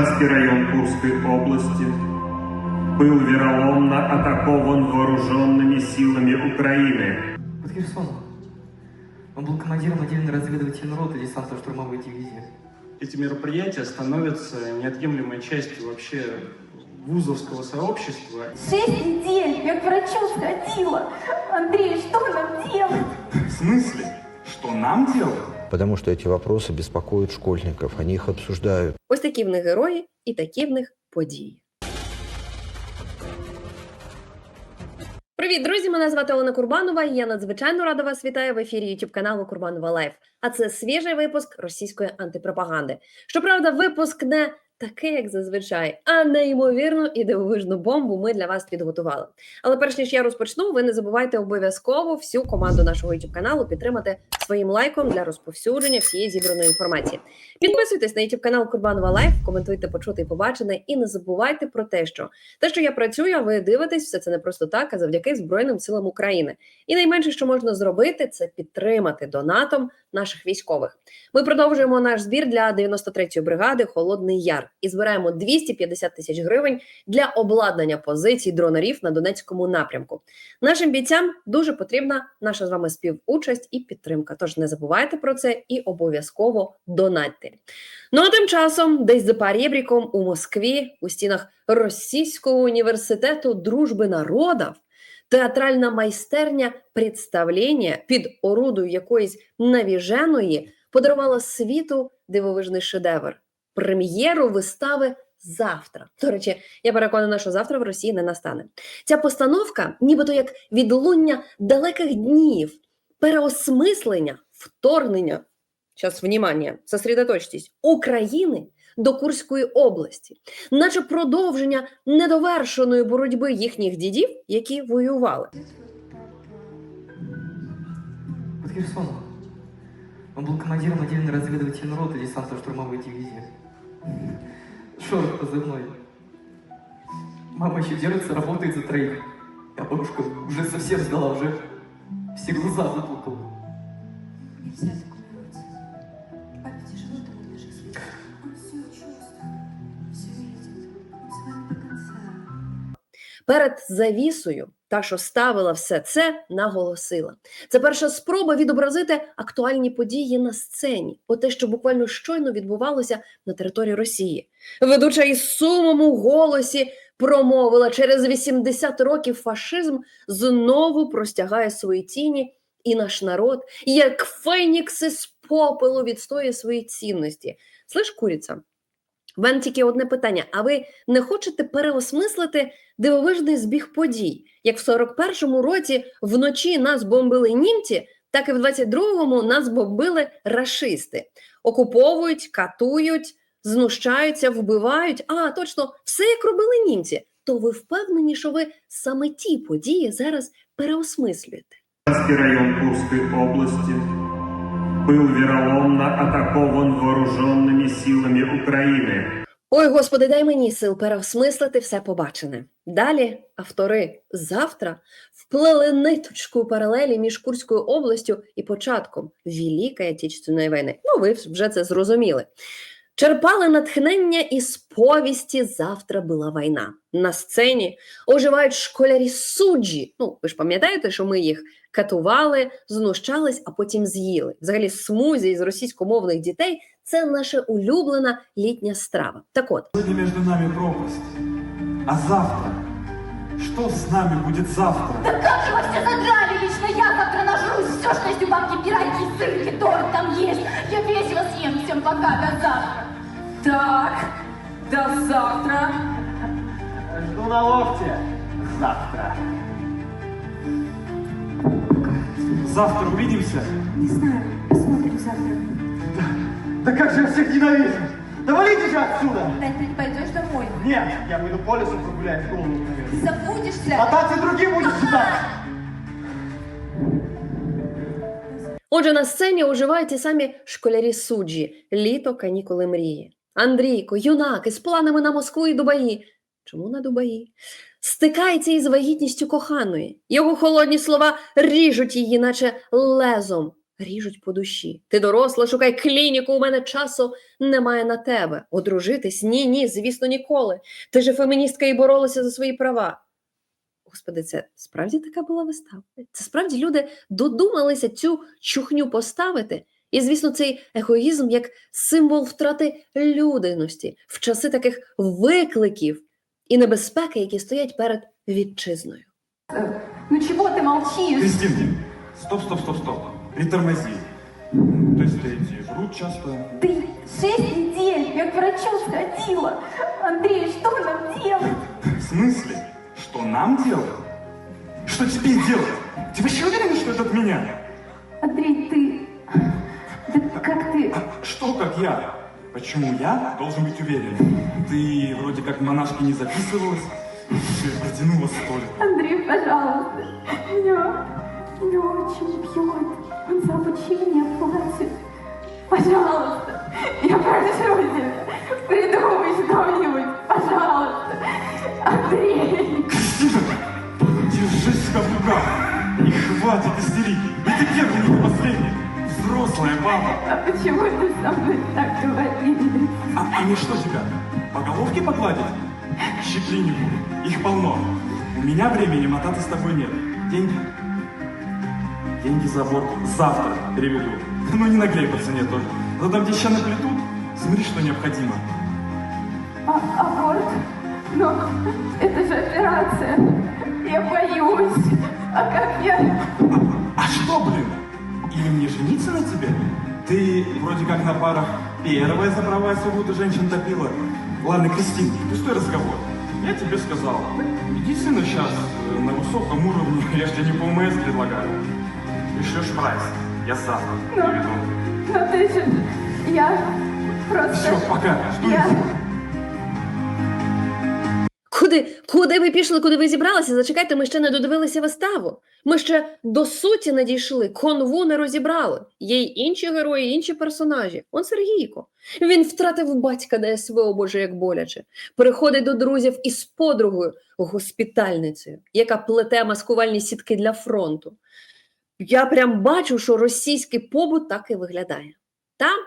Курский район Курской области был вероломно атакован вооруженными силами Украины. Вот Херсон. Он был командиром отдельной разведывательной роты десантно-штурмовой дивизии. Эти мероприятия становятся неотъемлемой частью вообще вузовского сообщества. Шесть недель я к врачу сходила. Андрей, что нам делать? В смысле? Что нам делать? Потому що ці питання беспокоят школьників, вони їх обсуждають. Ось такі в них герої і такі в них події. Привіт, друзі! Мене звати Олена Курбанова. Я надзвичайно рада вас вітаю в ефірі YouTube каналу Курбанова Лайф. А це свіжий випуск російської антипропаганди. Щоправда, випуск не такий, як зазвичай, а неймовірно і дивовижну бомбу ми для вас підготували. Але перш ніж я розпочну, ви не забувайте обов'язково всю команду нашого YouTube каналу підтримати своїм лайком для розповсюдження всієї зібраної інформації. Підписуйтесь на YouTube канал Курбанова Лайф, коментуйте почути і побачене, і не забувайте про те, що те, що я працюю, а ви дивитесь, все це не просто так, а завдяки Збройним силам України. І найменше, що можна зробити, це підтримати донатом наших військових. Ми продовжуємо наш збір для 93-ї бригади Холодний Яр і збираємо 250 тисяч гривень для обладнання позицій дронерів на Донецькому напрямку. Нашим бійцям дуже потрібна наша з вами співучасть і підтримка. Тож не забувайте про це і обов'язково донатьте. Ну а тим часом, десь за Парєбріком у Москві, у стінах Російського університету дружби народів, театральна майстерня представлення під орудою якоїсь навіженої подарувала світу дивовижний шедевр прем'єру вистави завтра. До речі, я переконана, що завтра в Росії не настане. Ця постановка, нібито як відлуння далеких днів, переосмислення, вторгнення. Зараз, внимание, сосредоточтесь, України до Курської області, наче продовження недовершеної боротьби їхніх дідів, які воювали. Вот Херсон. Он был командиром отдельной разведывательной роты десантно-штурмовой дивизии. Шорох позывной. Мама еще держится, работает за троих. А бабушка уже совсем сдала, уже все глаза заплакала. Нельзя так умирать. Папе тяжело это будет жизни. Он все чувствует, все видит. Он с вами до конца. перед завісою, та що ставила все це, наголосила. Це перша спроба відобразити актуальні події на сцені, о те, що буквально щойно відбувалося на території Росії. Ведуча із сумом у голосі промовила через 80 років фашизм знову простягає свої тіні, і наш народ, як фенікси з попелу, відстоює свої цінності. Слиш, куриця? В мене тільки одне питання: а ви не хочете переосмислити дивовижний збіг подій? Як в 41-му році вночі нас бомбили німці, так і в 22-му нас бомбили рашисти. Окуповують, катують, знущаються, вбивають. А, точно, все як робили німці. То ви впевнені, що ви саме ті події зараз переосмислюєте? Район Курской области был вероломно атакован вооруженными силами Украины. Ой, господи, дай мені сил переосмислити все побачене. Далі автори завтра вплели ниточку паралелі між Курською областю і початком Великої Отечественної війни. Ну, ви вже це зрозуміли. Черпали натхнення із повісті Завтра була війна. На сцені оживають школярі суджі. Ну, ви ж пам'ятаєте, що ми їх катували, знущались, а потім з'їли. Взагалі, смузі з російськомовних дітей це наша улюблена літня страва. Так от, Сегодня между нами пропасть. А завтра? Что с нами будет завтра? Да как же вы все задрали! Лично я завтра нажрусь все, что есть у бабки пироги, сырки, торт там есть. Я весело съем. Всем пока, до завтра. Так, до завтра. Жду на лофте. Завтра. Завтра увидимся? Не знаю, посмотрим завтра. Да как же я всех ненавижу! Да валите же отсюда! Опять ты не пойдешь домой. Нет, я пойду по лесу прогуляюсь, голову наверное. Забудешься. А танцы другим будешь читать! Отже, на сцені оживають ті самі школярі суджі, літо, канікули мрії. Андрійко, юнак із планами на Москву і Дубаї. Чому на Дубаї? Стикається із вагітністю коханої. Його холодні слова ріжуть її, наче лезом. ріжуть по душі. Ти доросла, шукай клініку, у мене часу немає на тебе. Одружитись? Ні, ні, звісно, ніколи. Ти же феміністка і боролася за свої права. Господи, це справді така була вистава. Це справді люди додумалися цю чухню поставити. І, звісно, цей егоїзм як символ втрати людяності в часи таких викликів і небезпеки, які стоять перед вітчизною. Ну чего ты молчишь? Кристин, стоп, стоп, стоп, стоп. Притормози. То есть ты эти врут часто? Ты шесть недель я к врачу сходила. Андрей, что нам делать? В смысле? Что нам делать? Что теперь делать? Ты вообще уверена, что это от меня? Андрей, ты... Да как ты... А Что как я? Почему я должен быть уверен? Ты вроде как монашки не записывалась. Все протянула столько. Андрей, пожалуйста. Меня... Меня очень бьет. Он за обучение платит. Пожалуйста. Я прошу тебя. Придумай что-нибудь. Пожалуйста. Андрей. Кристина, держись в каблуках. И хватит истерики. И ты первый, не последний. Взрослая баба. А почему ты со мной так говоришь? А они что тебя, по головке погладить? Клинику, их полно. У меня времени мотаться с тобой нет. Деньги? Деньги за аборт завтра переведу. Ну не наглей по цене тоже. Но там где ща наплетут, смотри, что необходимо. А, аборт? Но это же операция. Я боюсь. А как я... А что, блин? Или мне жениться на тебе? Ты вроде как на парах первая за права и свободу женщин топила. Ладно, Кристин, пустой разговор. Я тебе сказал, медицина сейчас на высоком уровне, я ж тебе не по ОМС предлагаю. Пришлешь прайс, я завтра Ну, приведу. ну ты же... Я просто... Все, пока, жду Я... инфу. Куди, куди ви пішли, куди ви зібралися? Зачекайте, ми ще не додивилися виставу. Ми ще до суті не дійшли, конву не розібрали. Є й інші герої, інші персонажі. Он Сергійко. Він втратив батька СВО, боже, як боляче. Приходить до друзів із подругою, госпітальницею, яка плете маскувальні сітки для фронту. Я прям бачу, що російський побут так і виглядає. Там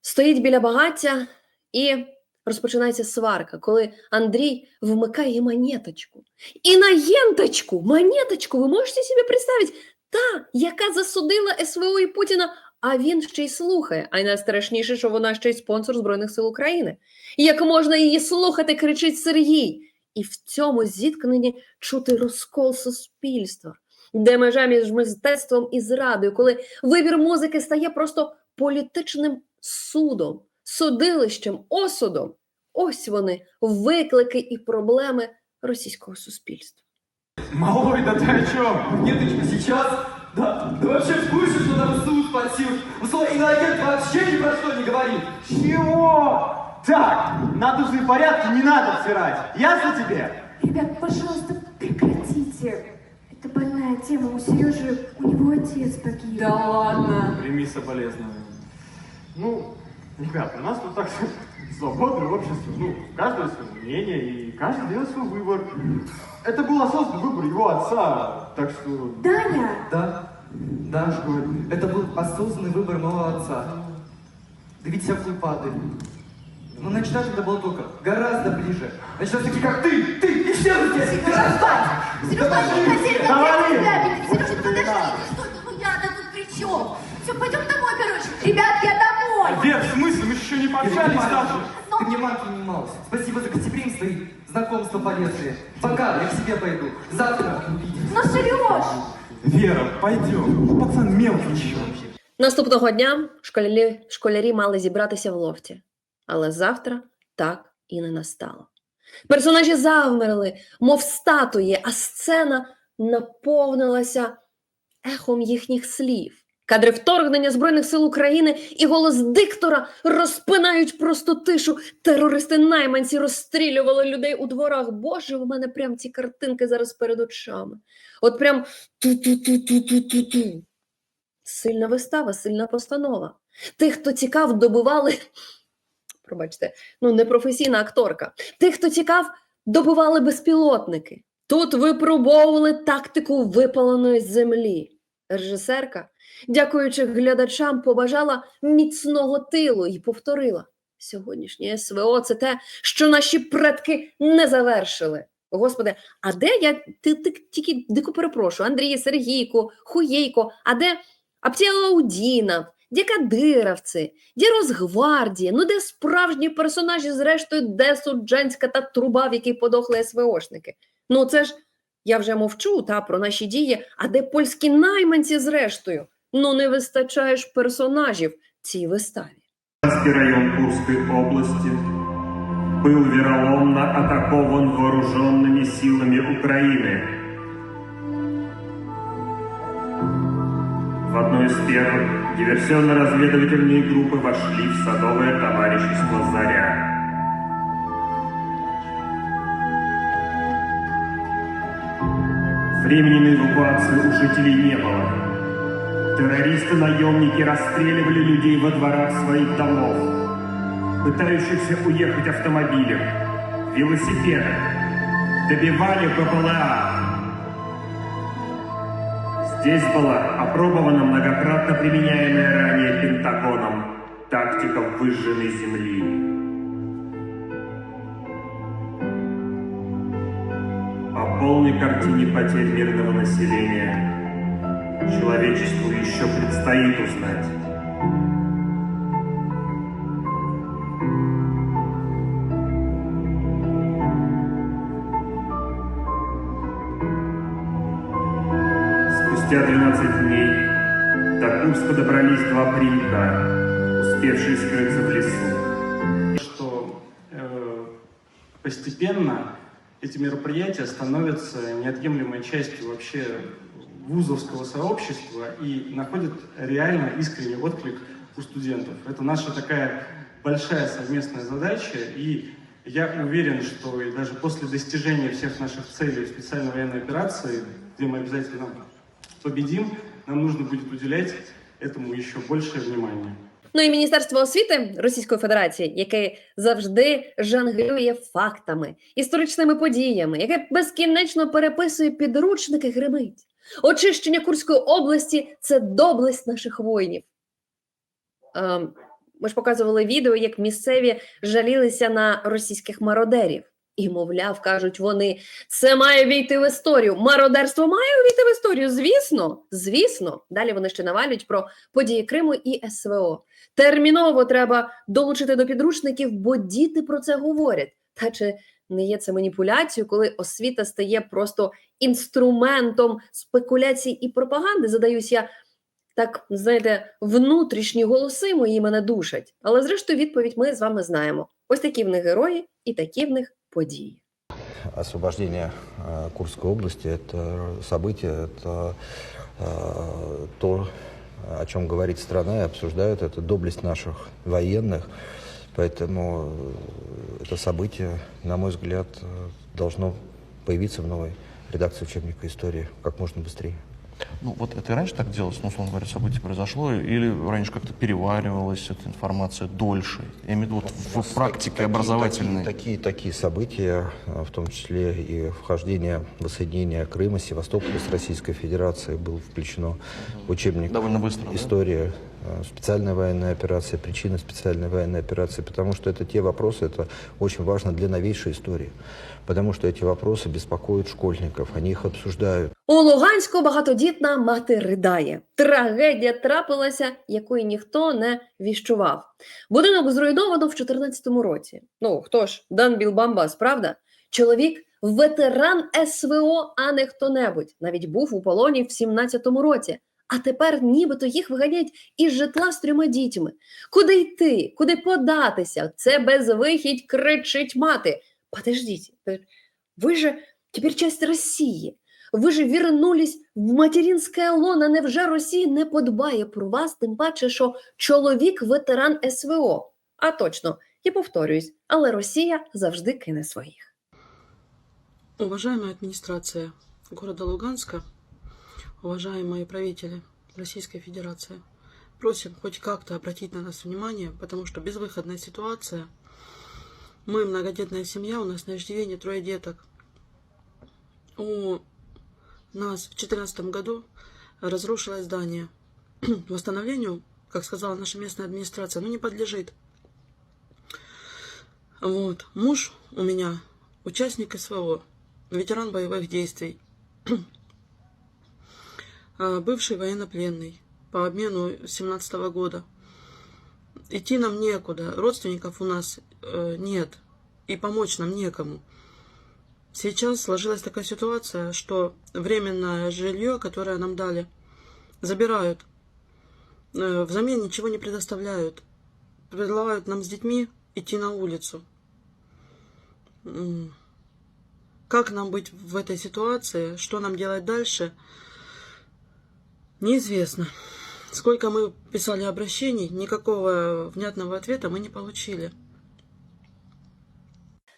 стоїть біля багаття і розпочинається сварка, коли Андрій вмикає монеточку. І на єнточку, монеточку, ви можете собі представити, та, яка засудила СВО і Путіна, а він ще й слухає. А найстрашніше, що вона ще й спонсор Збройних сил України. Як можна її слухати, кричить Сергій. І в цьому зіткненні чути розкол суспільства, де межа між мистецтвом і зрадою, коли вибір музики стає просто політичним судом, судилищем, осудом. Ось вони виклики і проблеми російського суспільства. Малой, да ты о чем? Неточка, сейчас? Да, да вообще в курсе, что там суд пассив. Условия иноагент вообще ни про что не говорит. Чего? Так, надушные порядки не надо стирать. Ясно тебе? Ребят, пожалуйста, прекратите. Это больная тема. У Сережи, у него отец погиб. Да ладно. Прими соболезнования. Ну, ребята, у нас тут так свободное общество. Ну, у каждого свое мнение, и каждый делает свой выбор. Это был осознанный выбор его отца, так что... Даня! Да, да, это был осознанный выбор моего отца. Давить всякую падаль. Но начинать это было только гораздо ближе. Начинать такие, как ты, ты и все. Сережа, на Давай! Сережа, Вот подожди, это не надо. что ну я-то тут при чем? Все, пойдем домой, короче. Ребят, я домой! Вер, в смысле? Мы же еще не пообщались даже. Ты мне манки не малость. Спасибо за гостеприимство и знакомство полезные. Пока, я к себе пойду. Завтра увидимся. Ну, Сереж! Вера, пойдем. Ну, пацан мелкий еще. Наступного дня школярі, школярі мали зібратися в лофті, але завтра так і не настало. Персонажі завмерли, мов статуї, а сцена наповнилася ехом їхніх слів. Кадри вторгнення Збройних сил України і голос диктора розпинають просто тишу. Терористи найманці розстрілювали людей у дворах. Боже, у мене прям ці картинки зараз перед очами. От прям ту-ту-ту-ту-ту-ту. Сильна вистава, сильна постанова. Тих, хто цікав, добивали. Пробачте, ну непрофесійна акторка. Тих, хто цікав, добивали безпілотники. Тут випробовували тактику випаленої землі. Режисерка, дякуючи глядачам, побажала міцного тилу і повторила: сьогоднішнє СВО це те, що наші предки не завершили. Господи, а де я ти, ти тільки дико перепрошую, Андрій, Сергійко, Хуєйко, а де Аптіаудінов, де Кадировці, де Росгвардія, ну де справжні персонажі, зрештою, де Суджанська та труба, в якій подохли СВОшники? Ну це ж я вже мовчу та про наші дії, а де польські найманці зрештою? Ну не вистачає ж персонажів цій виставі. Курский район Курской области был вероломно атакован вооруженными силами Украины. В одной из первых диверсионно-разведывательные группы вошли в садовое товарищество «Заря». Времени на эвакуацию у жителей не было. Террористы-наемники расстреливали людей во дворах своих домов, пытающихся уехать автомобилем, велосипедом, добивали БПЛА. Здесь была опробована многократно применяемая ранее Пентагоном тактика выжженной земли. Полной картине потерь мирного населения человечеству еще предстоит узнать. Спустя 12 дней до Курска добрались два принка, успевшие скрыться в лесу. Что э, постепенно эти мероприятия становятся неотъемлемой частью вообще вузовского сообщества и находят реально искренний отклик у студентов. Это наша такая большая совместная задача, и я уверен, что и даже после достижения всех наших целей специальной военной операции, где мы обязательно победим, нам нужно будет уделять этому еще большее внимание. Ну і Міністерство освіти Російської Федерації, яке завжди жонглює фактами, історичними подіями, яке безкінечно переписує підручники, гримить. Очищення Курської області це доблесть наших воїнів. Ем, ми ж показували відео, як місцеві жалілися на російських мародерів. І, мовляв, кажуть вони, це має війти в історію. Мародерство має увійти в історію. Звісно, звісно. Далі вони ще навалюють про події Криму і СВО. Терміново треба долучити до підручників, бо діти про це говорять. Та чи не є це маніпуляцією, коли освіта стає просто інструментом спекуляцій і пропаганди? Задаюсь я так, знаєте, внутрішні голоси мої мене душать. Але зрештою відповідь ми з вами знаємо. Ось такі в них герої і такі в них події. Освобождение э, Курской области – это событие, это э, то, о чем говорит страна и обсуждают, это доблесть наших военных. Поэтому э, это событие, на мой взгляд, должно появиться в новой редакции учебника истории как можно быстрее. Ну, вот это и раньше так делалось, ну, условно говоря, событие произошло, или раньше как-то переваривалась эта информация дольше? Я имею в виду вот в практике Такие- образовательной. Такие, такие, такие события, а, в том числе и вхождение, воссоединение Крыма, Севастополя с Российской Федерацией было включено в учебник Довольно быстро, да? история, а, специальная военная операция, причины специальной военной операции, потому что это те вопросы, это очень важно для новейшей истории, потому что эти вопросы беспокоят школьников, они их обсуждают. У Луганську багатодітна мати ридає. Трагедія трапилася, якої ніхто не віщував. Будинок зруйновано в 2014 році. Ну хто ж, Дан Білбамбас, правда? Чоловік ветеран СВО, а не хто-небудь. Навіть був у полоні в 17-му році. а тепер нібито їх виганяють із житла з трьома дітьми. Куди йти? Куди податися? Це безвихідь, кричить мати. Подождіть, ви же тепер часть Росії. Ви ж вернулись в материнське лоно. Невже Росія не подбає про вас, тим паче, що чоловік ветеран СВО? А точно, я повторююсь, але Росія завжди кине своїх. Уважаемая администрация города Луганска, уважаемые правители Российской Федерации, просим хоть как-то обратить на нас внимание, потому что безвыходная ситуация. Мы многодетная семья, у нас на иждивении трое деток. У нас в 2014 году разрушила здание. Восстановлению, как сказала наша местная администрация, ну не подлежит. Вот. Муж у меня участник СВО, ветеран боевых действий, бывший военнопленный по обмену 17 года. Идти нам некуда, родственников у нас э, нет, и помочь нам некому. Сейчас сложилась такая ситуация, что временное жилье, которое нам дали, забирают. Э, Взамен ничего не предоставляют. Предлагают нам с детьми идти на улицу. Как нам быть в этой ситуации, что нам делать дальше, неизвестно. Сколько мы писали обращений, никакого внятного ответа мы не получили.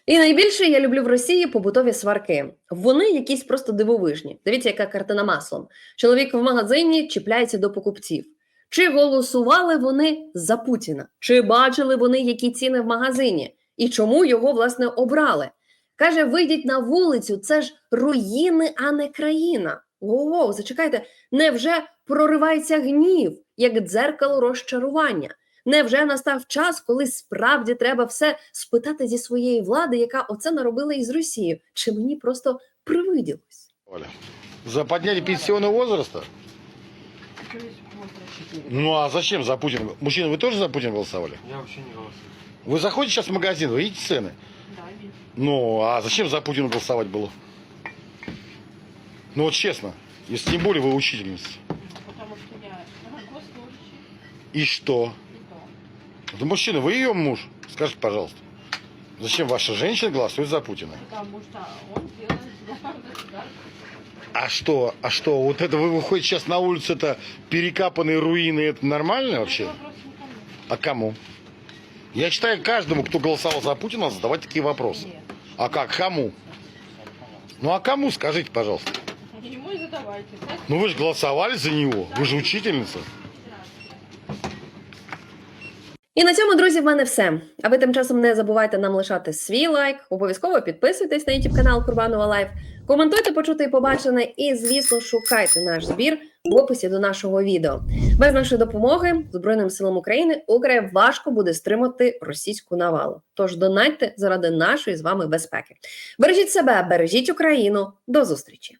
І найбільше я люблю в Росії побутові сварки. Вони якісь просто дивовижні. Дивіться, яка картина маслом. Чоловік в магазині чіпляється до покупців. Чи голосували вони за Путіна? Чи бачили вони, які ціни в магазині? І чому його власне обрали? Каже: вийдіть на вулицю, це ж руїни, а не країна. Воу, зачекайте, невже проривається гнів, як дзеркало розчарування? Невже настав час, коли справді треба все спитати зі своєї влади, яка оце наробила із Росією? Чи мені просто привиділось? За поднятие пенсионного возраста? Ну а зачем за Путина? Мужчина, вы тоже за Путина голосовали? Я вообще не голосую. Вы заходите сейчас в магазин, вы видите цены? Ну, а зачем за Путина голосовать было? Ну вот честно, если тем более вы учительница. Потому что я госслужащий. И что? Да мужчина, вы ее муж? Скажите, пожалуйста. Зачем ваша женщина голосует за Путина? Потому что он делает. А что, а что, вот это вы выходите сейчас на улицу, это перекапанные руины, это нормально вообще? А кому? Я считаю, каждому, кто голосовал за Путина, задавать такие вопросы. А как, кому? Ну а кому, скажите, пожалуйста. Ну вы же голосовали за него, вы же учительница. І на цьому, друзі, в мене все. А ви тим часом не забувайте нам лишати свій лайк, обов'язково підписуйтесь на YouTube канал Курбанова Лайф, коментуйте, почути і побачене, і, звісно, шукайте наш збір в описі до нашого відео. Без нашої допомоги Збройним силам України Україна важко буде стримати російську навалу. Тож донатьте заради нашої з вами безпеки. Бережіть себе, бережіть Україну. До зустрічі!